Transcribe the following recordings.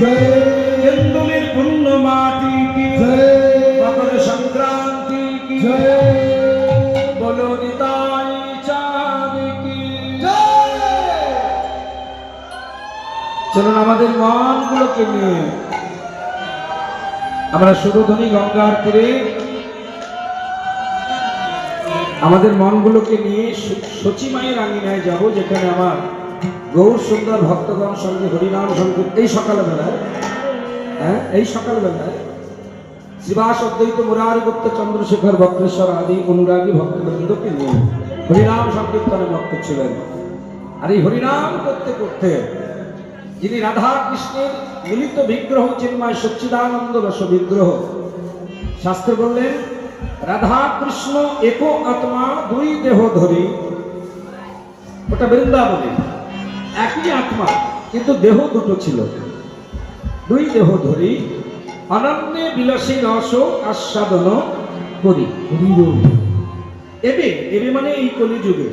জয়। কেন্দুলির পূর্ণ মাটি কি মকর সংক্রান্তি কি? বলো নিতাই চাঁদ কি? চলুন আমাদের মনগুলোকে নিয়ে। আমরা সুরধ্বনি গঙ্গার তীরে আমাদের মনগুলোকে নিয়ে সচিমায়ের আঙিনায় যাব যেখানে আমার গৌর সুন্দর ভক্তগণ সঙ্গে হরিনাম সংকীর্তন। এই সকালবেলায় হ্যাঁ এই সকালবেলায় শ্রীবাস অদ্বৈত মুরারি গুপ্ত চন্দ্রশেখর বক্রেশ্বর আদি অনুরাগী ভক্তবৃন্দকে নিয়ে হরিনাম সংকীর্তনে ভক্ত ছিলেন। আর এই হরিনাম করতে করতে যিনি রাধা কৃষ্ণের মিলিত বিগ্রহ চিন্ময় সচ্চিদানন্দ রস বিগ্রহ, শাস্ত্র বললেন রাধা কৃষ্ণ এক আত্মা দুই দেহ ধরি। ওটা বৃন্দাবনে। একই আত্মা, কিন্তু দেহ দুটো ছিল। দুই দেহ ধরি, অনন্যে বিলাসী রস আস্বাদন করি। এবে এবে মানে এই কলিযুগে।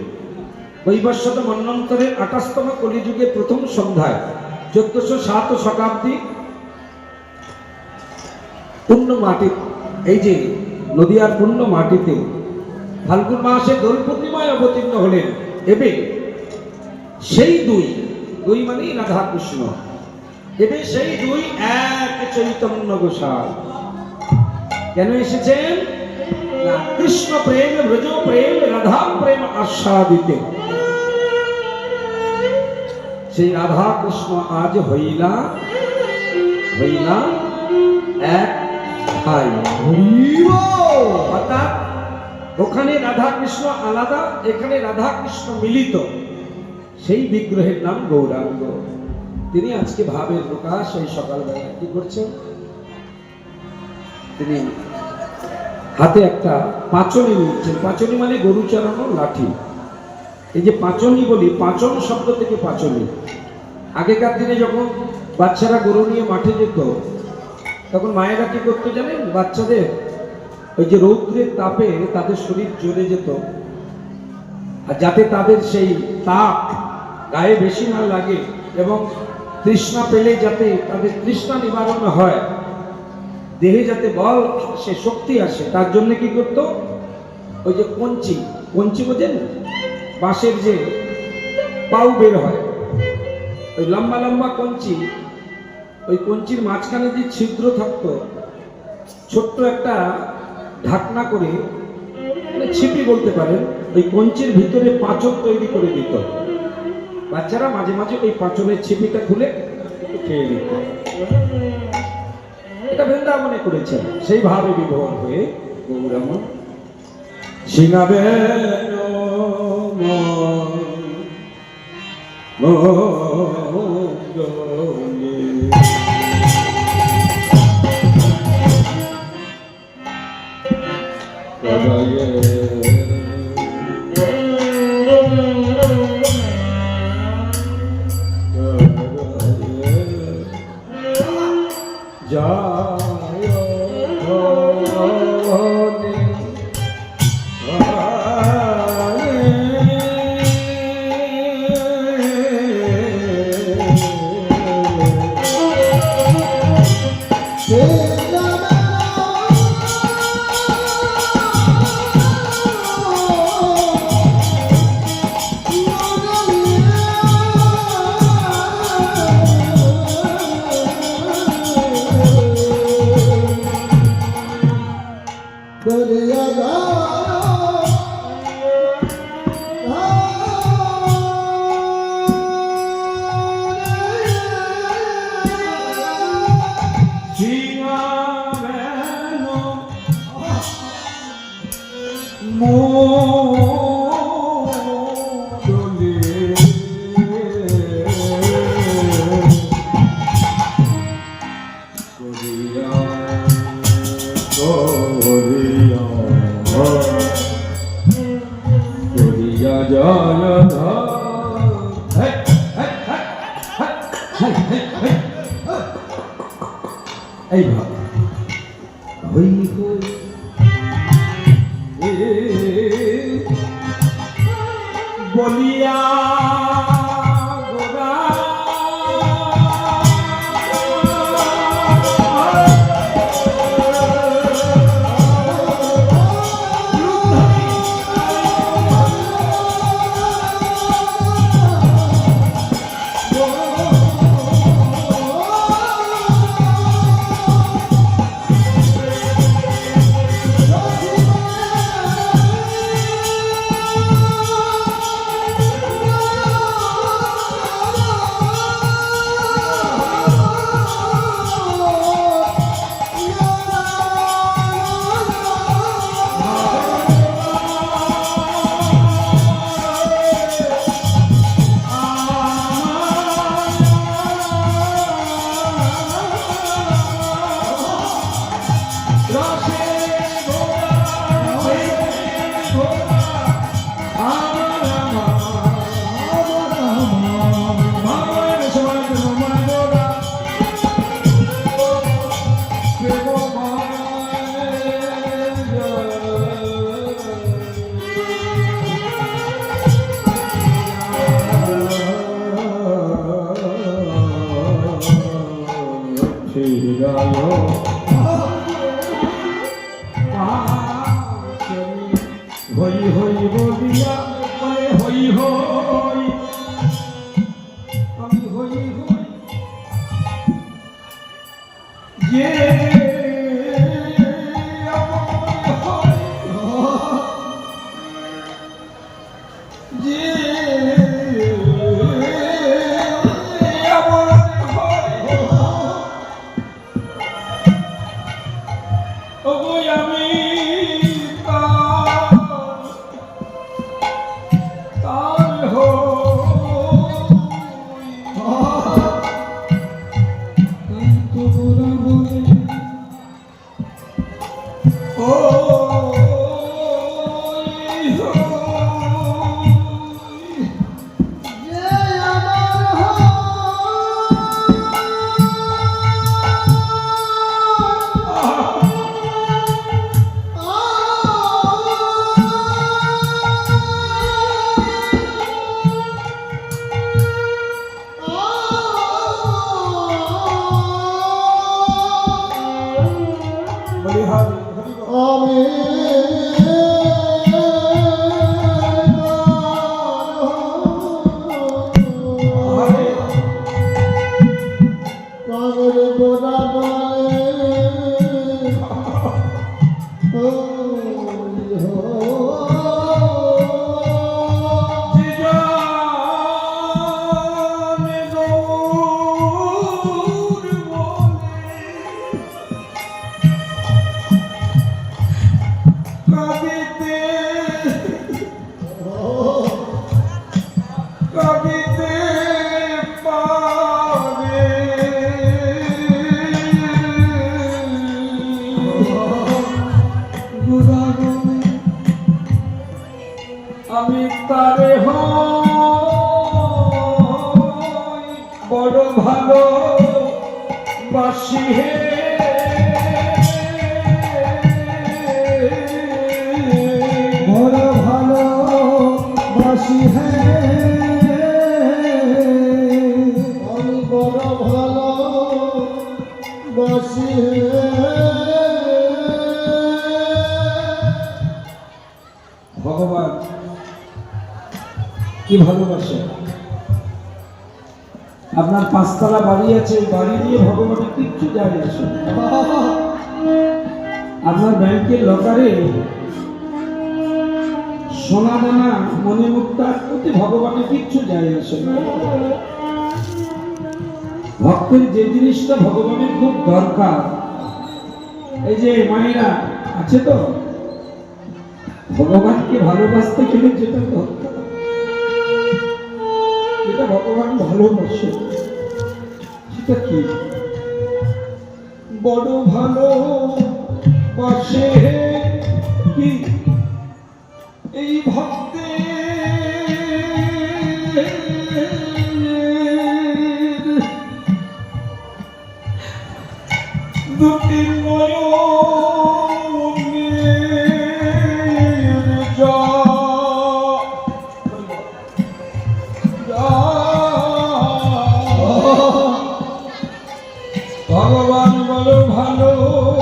বৈবস্বত মন্বন্তরের আঠাশতম কলিযুগে প্রথম সন্ধ্যায়, চোদ্দশো সাত শতাব্দী পূর্ণ মাটি, এই যে নদিয়ার পূর্ণ মাটিতে ফাল্গুন মাসে দোল পূর্ণিমায় অবতীর্ণ হলেন, এবে সেই দুই দুই মানেই রাধা কৃষ্ণ। এবে সেই দুই এক চৈতন্য গোসাই। কেন এসেছেন? কৃষ্ণ প্রেম, ব্রজ প্রেম, রাধা প্রেম আস্বাদিতে। সেই রাধা কৃষ্ণ আজ হইলা হইলা এক ভাই। অর্থাৎ ওখানে রাধা কৃষ্ণ আলাদা, এখানে রাধা কৃষ্ণ মিলিত। সেই বিগ্রহের নাম গৌরাঙ্গ। তিনি আজকে ভাবের প্রকাশ এই সকালবেলা কি করছেন? তিনি হাতে একটা পাঁচনি নিচ্ছেন। পাঁচনি মানে গরু চালানোর লাঠি। এই যে পাঁচনি বলি, পাঁচন শব্দ থেকে পাঁচনি। আগেকার দিনে যখন বাচ্চারা গরু নিয়ে মাঠে যেত, তখন মায়েরা কি করতো জানেন? বাচ্চাদের ওই যে রৌদ্রের তাপে তাদের শরীর জ্বলে যেত। আর যাতে তাদের সেই তাপ গায়ে বেশি না লাগে এবং তৃষ্ণা পেলে যাতে তাদের তৃষ্ণা নিবারণ হয়, দেহে যাতে বল সে শক্তি আসে, তার জন্য কি করত? ওই যে কঞ্চি কঞ্চি বোঝেন? বাঁশের যে পাউ বের হয়, ওই লম্বা লম্বা কঞ্চি, ওই কঞ্চির মাঝখানে যে ছিদ্র থাকতো, ছোট্ট একটা ঢাকনা করে মানে ছিপি বলতে পারেন, ওই কঞ্চির ভিতরে পাঁচন তৈরি করে দিত। বাচ্চারা মাঝে মাঝে ওই পাঁচনের ছিপিটা খুলে খেয়ে নিত। এটা বৃন্দাবনে করেছেন। সেইভাবে বিভোর হয়ে গৌরামন সিংহাবেন জয় アい。যে ভালো বাসি হে। আপনার পাঁচতলা বাড়ি আছে, ওই বাড়ি নিয়ে ভগবানের কিচ্ছু যায় আসে আপনার ব্যাংকের লকারে সোনা দানা মণিমুক্তার প্রতি ভগবানের কিচ্ছু যায় আসে ভক্তের যে জিনিসটা ভগবানের খুব দরকার, এই যে মায়েরা, আছে তো? ভগবানকে ভালোবাসতে গেলে যেটা দরকার। যেটা ভগবান ভালোবাসে। সেটা কি? বড় ভালো বাসে কি? এই ভক্তে ভগবান বলো ভালো।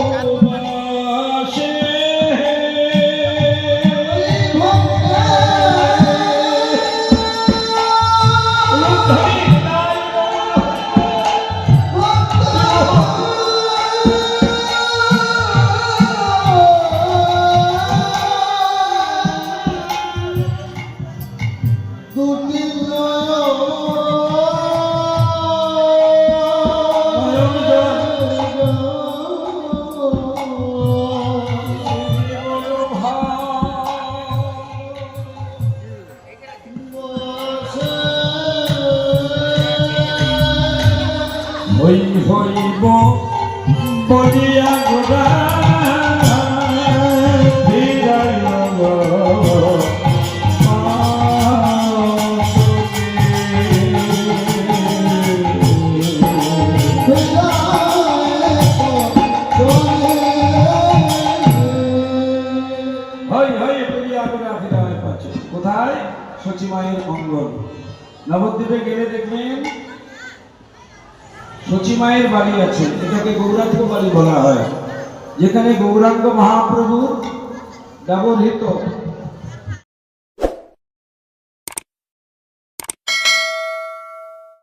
হই হইব বলিয়া পাচ্ছে। কোথায়? সচিমায়ের মঙ্গল। নবদ্বীপে গেলে দেখবেন সচিমায়ের বাড়ি আছে এটাকে গৌরাঙ্গ বাড়ি বলা হয়। যেখানে গৌরাঙ্গ মহাপ্রভু ব্যবহৃত